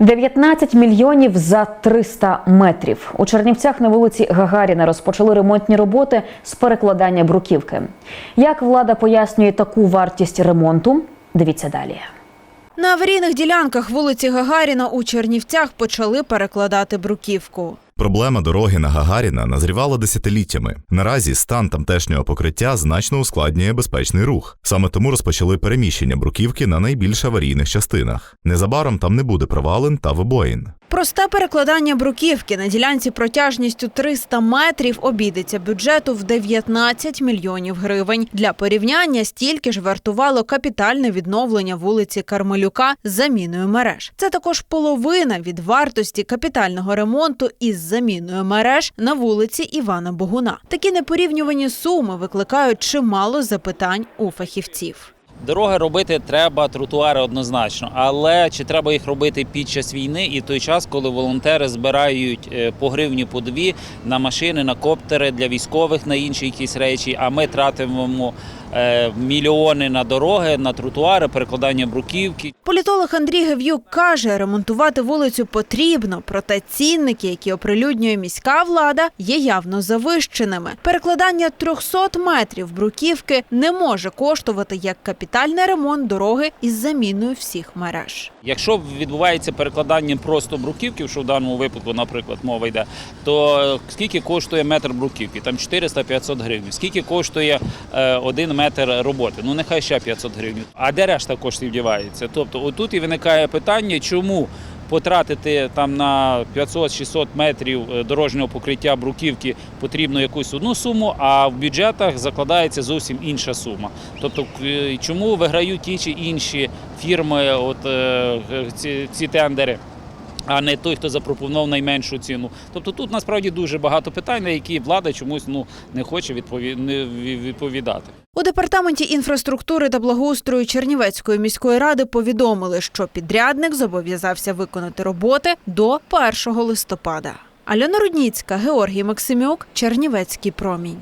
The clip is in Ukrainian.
19 мільйонів за 300 метрів. У Чернівцях на вулиці Гагаріна розпочали ремонтні роботи з перекладання бруківки. Як влада пояснює таку вартість ремонту? Дивіться далі. На аварійних ділянках вулиці Гагаріна у Чернівцях почали перекладати бруківку. Проблема дороги на Гагаріна назрівала десятиліттями. Наразі стан тамтешнього покриття значно ускладнює безпечний рух. Саме тому розпочали переміщення бруківки на найбільш аварійних частинах. Незабаром там не буде провалин та вибоїн. Просте перекладання бруківки на ділянці протяжністю 300 метрів обійдеться бюджету в 19 мільйонів гривень. Для порівняння стільки ж вартувало капітальне відновлення вулиці Кармелюка з заміною мереж. Це також половина від вартості капітального ремонту із заміною мереж на вулиці Івана Богуна. Такі непорівнювані суми викликають чимало запитань у фахівців. Дороги робити треба, тротуари однозначно. Але чи треба їх робити під час війни і той час, коли волонтери збирають е, по гривні по дві на машини, на коптери для військових, на інші якісь речі, а ми тратимо е, мільйони на дороги, на тротуари, перекладання бруківки. Політолог Андрій Гев'юк каже, ремонтувати вулицю потрібно, проте цінники, які оприлюднює міська влада, є явно завищеними. Перекладання 300 метрів бруківки не може коштувати як капітальний ремонт дороги із заміною всіх мереж. Якщо відбувається перекладання просто бруківки, що в даному випадку, наприклад, мова йде, то скільки коштує метр бруківки? Там 400-500 гривень. Скільки коштує е, один метр роботи? Ну нехай ще 500 гривень. А де решта коштів дівається? Тобто, отут і виникає питання, чому потратити там на 500-600 метрів е, дорожнього покриття бруківки потрібно якусь одну суму, а в бюджетах закладається зовсім інша сума. Тобто, е, чому виграють ті чи інші фірми, от е, ці, ці тендери? А не той, хто запропонував найменшу ціну. Тобто тут насправді дуже багато питань, на які влада чомусь ну не хоче відпові... відповідати. У департаменті інфраструктури та благоустрою Чернівецької міської ради повідомили, що підрядник зобов'язався виконати роботи до 1 листопада. Альона Рудніцька, Георгій Максимюк, Чернівецький промінь.